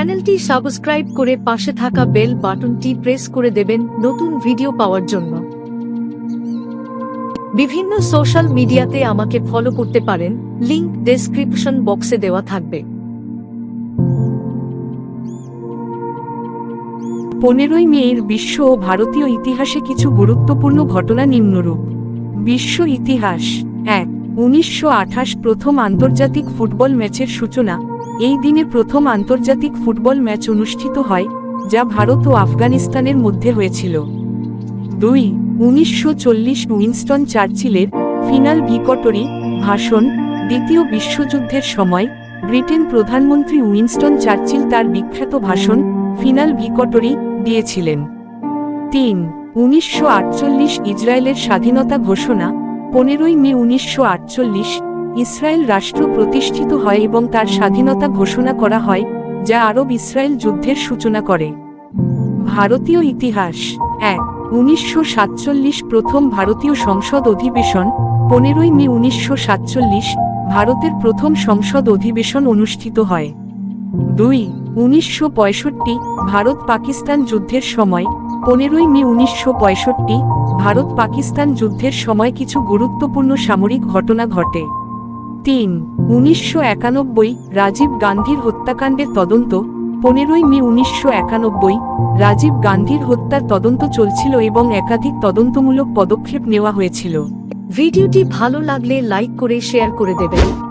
চ্যানেলটি সাবস্ক্রাইব করে পাশে থাকা বেল বাটনটি প্রেস করে দেবেন নতুন ভিডিও পাওয়ার জন্য। বিভিন্ন সোশ্যাল মিডিয়াতে আমাকে ফলো করতে পারেন, লিংক ডেসক্রিপশন বক্সে দেওয়া থাকবে। পনেরোই মেয়ের বিশ্ব ও ভারতীয় ইতিহাসে কিছু গুরুত্বপূর্ণ ঘটনা নিম্নরূপ। বিশ্ব ইতিহাস এক, উনিশশো প্রথম আন্তর্জাতিক ফুটবল ম্যাচের সূচনা। এই দিনে প্রথম আন্তর্জাতিক ফুটবল ম্যাচ অনুষ্ঠিত হয়, যা ভারত ও আফগানিস্তানের মধ্যে হয়েছিল। দুই, উনিশশো চল্লিশ উইনস্টন চার্চিলের ফিনাল ভিকটরি ভাষণ, দ্বিতীয় বিশ্বযুদ্ধের সময়, ব্রিটেন প্রধানমন্ত্রী উইনস্টন চার্চিল তার বিখ্যাত ভাষণ, ফিনাল ভিকটরি, দিয়েছিলেন। তিন, উনিশশো আটচল্লিশ ইসরায়েলের স্বাধীনতা ঘোষণা, পনেরোই মে উনিশশো আটচল্লিশ ইসরায়েল রাষ্ট্র প্রতিষ্ঠিত হয় এবং তার স্বাধীনতা ঘোষণা করা হয়, যা আরব ইসরায়েল যুদ্ধের সূচনা করে। ভারতীয় ইতিহাস, এক, উনিশশো সাতচল্লিশ প্রথম ভারতীয় সংসদ অধিবেশন, পনেরোই মে উনিশশো সাতচল্লিশ, ভারতের প্রথম সংসদ অধিবেশন অনুষ্ঠিত হয়। দুই, উনিশশো পঁয়ষট্টি ভারত পাকিস্তান যুদ্ধের সময়, পনেরোই মে উনিশশো পঁয়ষট্টি ভারত পাকিস্তান যুদ্ধের সময় কিছু গুরুত্বপূর্ণ সামরিক ঘটনা ঘটে। তিন, উনিশশো একানব্বই, রাজীব গান্ধীর হত্যাকাণ্ডের তদন্ত, পনেরোই মে উনিশশো একানব্বই, রাজীব গান্ধীর হত্যার তদন্ত চলছিল এবং একাধিক তদন্তমূলক পদক্ষেপ নেওয়া হয়েছিল। ভিডিওটি ভালো লাগলে লাইক করে শেয়ার করে দেবেন।